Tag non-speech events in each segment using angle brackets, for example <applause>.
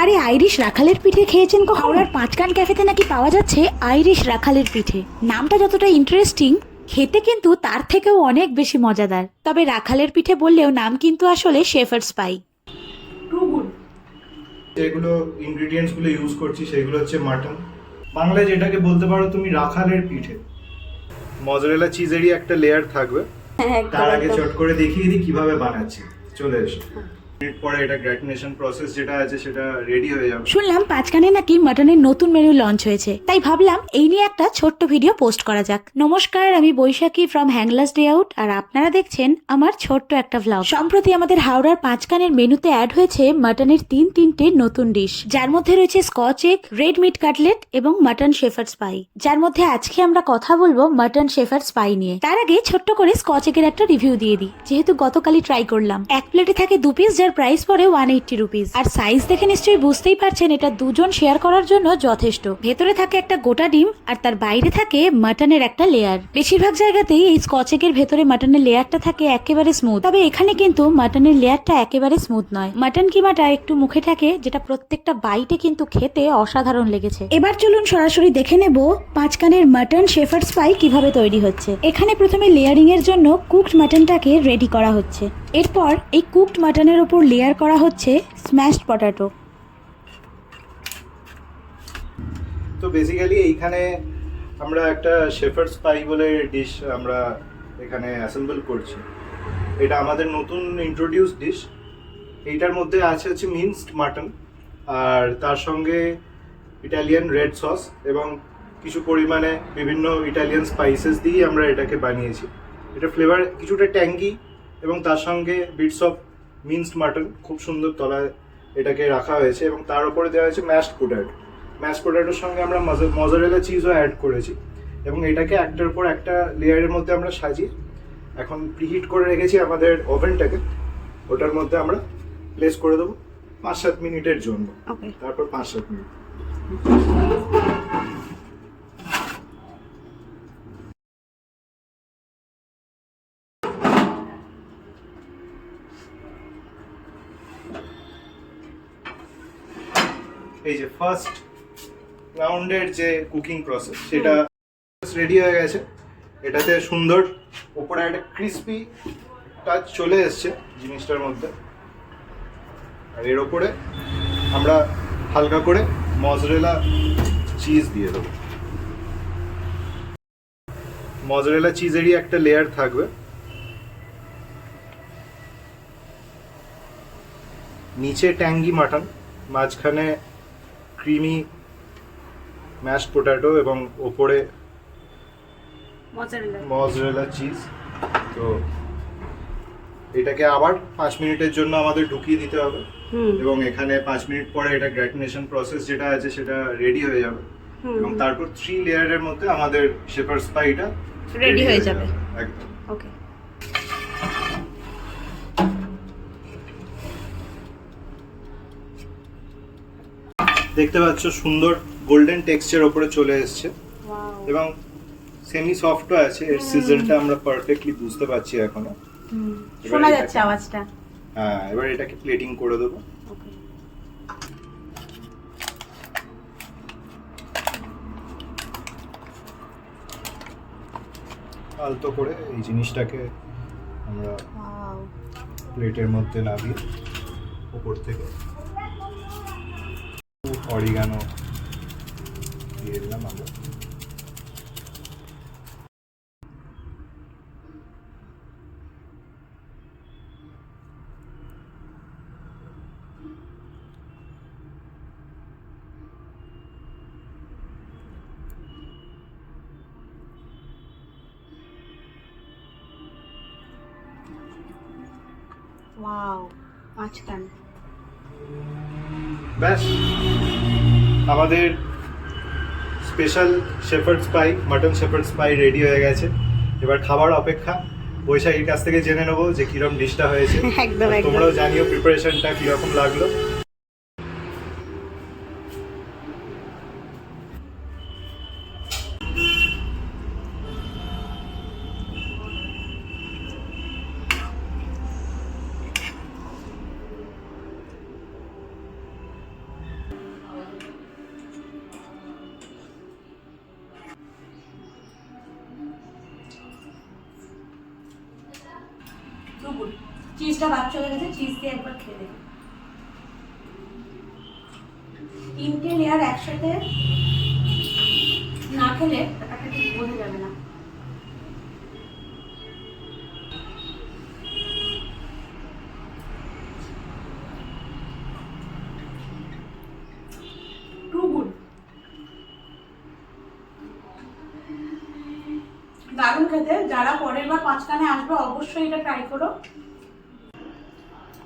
আরে আইরিশ রাখালের পিঠে খেয়েছেন কখন? হাওড়ার পাঁচকান ক্যাফেতে নাকি পাওয়া যাচ্ছে আইরিশ রাখালের পিঠে। নামটা যতটা ইন্টারেস্টিং খেতে কিন্তু তার থেকেও অনেক বেশি মজাদার। তবে রাখালের পিঠে বললেও নাম কিন্তু আসলে শেফার্স পাই যেগুলো ইনগ্রিডিয়েন্টসগুলো ইউজ করছি সেগুলো হচ্ছে মাটন। বাংলায় যেটাকে বলতে পারো তুমি রাখালের পিঠে। মজরেলা চিজেরই একটা লেয়ার থাকবে। তার আগে চট করে দেখিয়ে দিই কীভাবে বানাচ্ছি। চলে এসো। শুনলাম পাঁচকানে নাকি মাটনের নতুন মেনু লঞ্চ হয়েছে। তাই ভাবলাম এই নিয়ে একটা ছোট্ট ভিডিও পোস্ট করা যাক। নমস্কার, আমি Baishakhi from Hanglas day out আর আপনারা দেখছেন আমার ছোট্ট একটা ভ্লগ সম্প্রতি আমাদের হাওড়ার পাঁচকানের মেনুতে অ্যাড হয়েছে মাটনের তিন তিনটে নতুন ডিশ যার মধ্যে রয়েছে scotch egg red meat cutlet এবং মাটন শেফার্স পাই যার মধ্যে আজকে আমরা কথা বলব মাটন শেফার্স পাই নিয়ে। তার আগে ছোট্ট করে স্কচ এগের একটা রিভিউ দিয়ে দিই। যেহেতু গতকালই ট্রাই করলাম। এক প্লেটে থাকে দু পিস যার প্রাইস পড়ে ওয়ান এইটটি রুপিস আর সাইজ দেখে নিশ্চয়ই বুঝতেই পারছেন, এটা দুজন শেয়ার করার জন্য যথেষ্ট। ভেতরে থাকে একটা গোটা ডিম, আর তার বাইরে থাকে মাটনের একটা লেয়ার বেশিরভাগ জায়গাতেই এই স্কচেকের ভেতরে মাটনের লেয়ারটা থাকে একেবারে স্মুথ তবে এখানে কিন্তু মাটনের লেয়ারটা একেবারে স্মুথ নয়। মাটন কিমাটা একটু মুখে থাকে, যেটা প্রত্যেকটা বাইটে কিন্তু খেতে অসাধারণ লেগেছে। এবার চলুন সরাসরি দেখে নেব পাঁচকানের মাটন শেফার্স পাই কীভাবে তৈরি হচ্ছে। এখানে প্রথমে লেয়ারিং এর জন্য কুকড মাটনটাকে রেডি করা হচ্ছে। এরপর এই কুকড মাটনের ওপর লেয়ার করা হচ্ছে স্ম্যাশড পটাটো তো বেসিক্যালি এইখানে আমরা একটা শেফার্স পাই বলে ডিশ আমরা এখানে অ্যাসেম্বল করছি। এটা আমাদের নতুন ইন্ট্রোডিউস ডিশ এইটার মধ্যে আছে হচ্ছে মিন্সড মাটন আর তার সঙ্গে ইটালিয়ান রেড সস এবং কিছু পরিমাণে বিভিন্ন ইটালিয়ান স্পাইসেস দিয়ে আমরা এটাকে বানিয়েছি। এটা ফ্লেভার কিছুটা ট্যাঙ্গি এবং তার সঙ্গে বিটস অফ মিন্সড মাটন খুব সুন্দর তলায় এটাকে রাখা হয়েছে এবং তার উপরে দেওয়া হয়েছে ম্যাশড পোট্যাটো ম্যাশ পোট্যাটোর সঙ্গে আমরা মজারেলা চিজও অ্যাড করেছি এবং এটাকে একটার পর একটা লেয়ারের মধ্যে আমরা সাজিয়ে এখন প্রিহিট করে রেখেছি আমাদের ওভেনটাকে ওটার মধ্যে আমরা প্লেস করে দেবো পাঁচ সাত মিনিটের জন্য। তারপর পাঁচ সাত মিনিট। ফার্স্ট রাউন্ডের যে কুকিং প্রসেস সেটা রেডি হয়ে গেছে। এটাতে সুন্দর ওপরে একটা ক্রিস্পি টাচ চলে এসছে জিনিসটার মধ্যে। আর এর ওপরে আমরা হালকা করে মজরেলা চিজ দিয়ে দেবো। মজরেলা চিজেরই একটা লেয়ার থাকবে। নিচে ট্যাঙ্গি মাটন মাঝখানে ক্রিমি ম্যাশ পোটাটো এবং ওপরে মজরেলা চিজ তো এটাকে আবার পাঁচ মিনিটের জন্য আমাদের ঢুকিয়ে দিতে হবে। এবং এখানে পাঁচ মিনিট পরে এটা গ্র্যাটিনেশন প্রসেস যেটা আছে সেটা রেডি হয়ে যাবে। এবং তারপর থ্রি লেয়ারের মধ্যে আমাদের শেপার স্পাইটা রেডি হয়ে যাবে। একদম। ওকে দেখতে পাচ্ছ সুন্দর গোল্ডেন টেক্সচার ওপরে চলে এসছে। এবং সেমি সফটও আছে এর সিজনটা আমরা পারফেক্টলি বুঝতে পারছি এখনও। শোনা যাচ্ছে আওয়াজটা। হ্যাঁ এবার এটাকে প্লেটিং করে দেবো। আলতো করে এই জিনিসটাকে আমরা প্লেটের মধ্যে নামিয়ে উপর থেকে অরিগানো দিয়ে দিলাম আমরা ওয়াও পাঁচকান ব্যাস আমাদের special shepherd's pie mutton shepherd's pie ready হয়ে গেছে। এবার খাবার অপেক্ষা। বৈশাখীর কাছ থেকে জেনে নেব যে কিরম ডিশটা হয়েছে। তোমরাও জানিও প্রিপারেশনটা কীরকম লাগল। চিজটা বাদ চলে গেছে চিজ দিয়ে একবার খেয়ে দেখি। তিনটে লেয়ার একসাথে না খেলে ব্যাপারটা ঠিক বোঝা যাবে না। খেতে, যারা পরের বার পাঁচখানে আসবে, অবশ্যই এটা ট্রাই করো।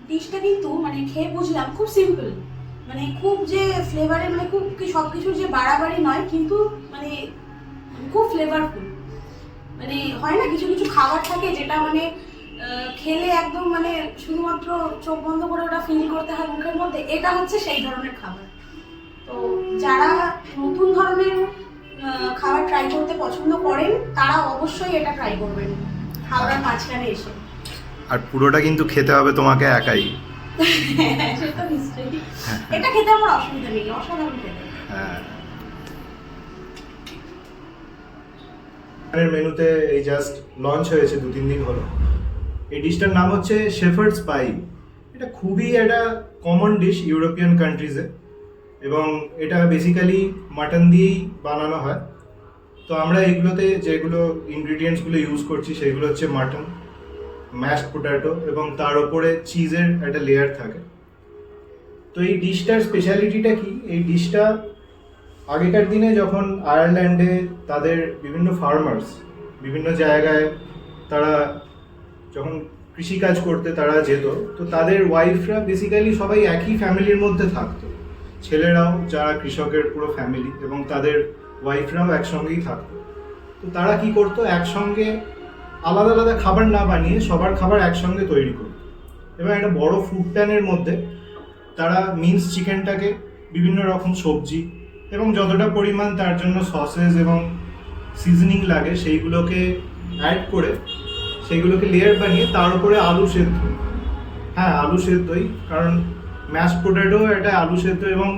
ডিশটা কিন্তু মানে খেয়ে বুঝলাম, খুব সিম্পল মানে খুব যে ফ্লেভারে মানে খুব কি সব কিছুর যে বাড়াবাড়ি নয়, কিন্তু মানে খুব ফ্লেভারফুল মানে হয় না, কিছু কিছু খাবার থাকে যেটা মানে খেলে একদম মানে শুধুমাত্র চোখ বন্ধ করে ওটা ফিল করতে হয় মুখের মধ্যে, এটা হচ্ছে সেই ধরনের খাবার। তো যারা নতুন ধরনের খাবার ট্রাই করতে পছন্দ করেন তারা অবশ্যই এটা ট্রাই করবেন। হাওড়ার মাঝখানে এসে। আর পুরোটা কিন্তু খেতে হবে তোমাকে একাই। <laughs> এটা খেতে আমার অসুবিধা নেই অসাধারণ খেতে। হ্যাঁ। এর মেনুতে এই জাস্ট লঞ্চ হয়েছে দু তিন দিন হলো। এই ডিশটার নাম হচ্ছে শেফার্ডস পাই এটা খুবই একটা কমন ডিশ ইউরোপিয়ান কান্ট্রিজে এবং এটা বেসিক্যালি মাটন দিয়েই বানানো হয়। তো আমরা এগুলোতে যেগুলো ইনগ্রিডিয়েন্টসগুলো ইউজ করছি, সেগুলো হচ্ছে মাটন ম্যাশ পোটাটো এবং তার ওপরে চিজের একটা লেয়ার থাকে। তো এই ডিশটার স্পেশালিটিটা কি? এই ডিশটা আগেকার দিনে যখন আয়ারল্যান্ডে তাদের বিভিন্ন ফার্মার্স বিভিন্ন জায়গায় তারা যখন কৃষিকাজ করতে তারা যেত, তো তাদের ওয়াইফরা বেসিক্যালি সবাই একই ফ্যামিলির মধ্যে থাকতো। ছেলেরাও যারা কৃষকের পুরো ফ্যামিলি এবং তাদের ওয়াইফরাও একসঙ্গেই থাকতো। তো তারা কি করতো? একসঙ্গে আলাদা আলাদা খাবার না বানিয়ে সবার খাবার একসঙ্গে তৈরি করতো। এবং একটা বড় ফুড প্যানের মধ্যে তারা মিন্স চিকেনটাকে বিভিন্ন রকম সবজি এবং যতটা পরিমাণ তার জন্য সসেস এবং সিজনিং লাগে সেইগুলোকে অ্যাড করে সেইগুলোকে লেয়ার বানিয়ে তার উপরে আলু সেদ্ধ। হ্যাঁ আলু সেদ্ধই, কারণ ম্যাশ পোটেটো এটা আলু সেদ্ধ এবং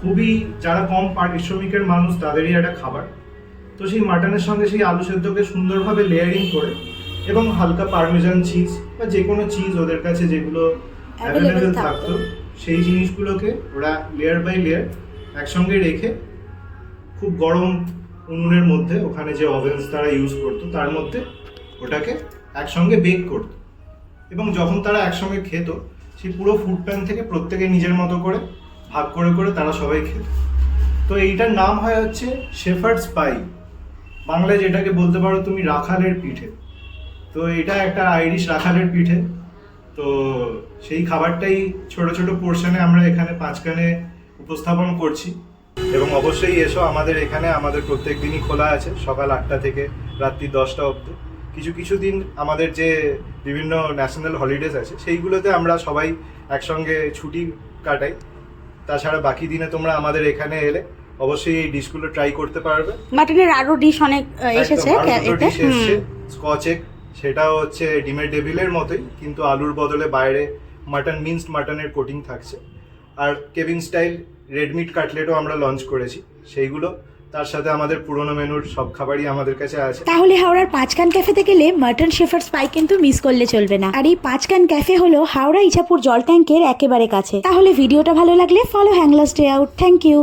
খুবই যারা কম পারিশ্রমিকের মানুষ তাদেরই একটা খাবার তো সেই মাটনের সঙ্গে সেই আলু সেদ্ধকে সুন্দরভাবে লেয়ারিং করে এবং হালকা পারমেজান চিজ বা যে কোনো চিজ ওদের কাছে যেগুলো অ্যাভেলেবেল থাকতো। থাকতো সেই জিনিসগুলোকে ওরা লেয়ার বাই লেয়ার একসঙ্গে রেখে খুব গরম উনুনের মধ্যে ওখানে যে ওভেন্স তারা ইউজ করতো তার মধ্যে ওটাকে একসঙ্গে বেক করতো এবং যখন তারা একসঙ্গে খেত সেই পুরো ফুড প্যান থেকে প্রত্যেকে নিজের মতো করে, ভাগ করে করে তারা সবাই খেত। তো এইটার নাম হয় হচ্ছে শেফার্ডস পাই বাংলায় যেটাকে বলতে পারো তুমি রাখালের পিঠে। তো এটা একটা আইরিশ রাখালের পিঠে। তো সেই খাবারটাই ছোট ছোট পোর্শনে আমরা এখানে পাঁচখানে উপস্থাপন করছি। এবং অবশ্যই এসো আমাদের এখানে, আমাদের প্রত্যেক দিনই খোলা আছে, সকাল আটটা থেকে রাত্রি দশটা অবধি। কিছু কিছু দিন আমাদের যে বিভিন্ন ন্যাশনাল হলিডেজ আছে সেইগুলোতে আমরা সবাই একসঙ্গে ছুটি কাটাই। তাছাড়া বাকি দিনে তোমরা আমাদের এখানে এলে অবশ্যই এই ডিশগুলো ট্রাই করতে পারবে। মাটনের আরও ডিশ অনেক এসেছে এতে স্কচ এগ সেটাও হচ্ছে ডিমের ডেভিলের মতোই কিন্তু আলুর বদলে বাইরে মাটন মিন্সড মাটনের কোটিং থাকছে। আর কেভিন স্টাইল রেড মিট কাটলেটও আমরা লঞ্চ করেছি সেইগুলো তার সাথে আমাদের পুরনো মেনুর সব খাবারই আমাদের কাছে আছে। তাহলে হাওড়ার পাঁচকান ক্যাফেতে গেলে মাটন শেফার্স পাই কিন্তু মিস করলে চলবে না। আর এই পাঁচকান ক্যাফে হলো হাওড়া ইছাপুর জল ট্যাঙ্কের একেবারে কাছে। তাহলে ভিডিওটা ভালো লাগলে follow Hanglas day out thank you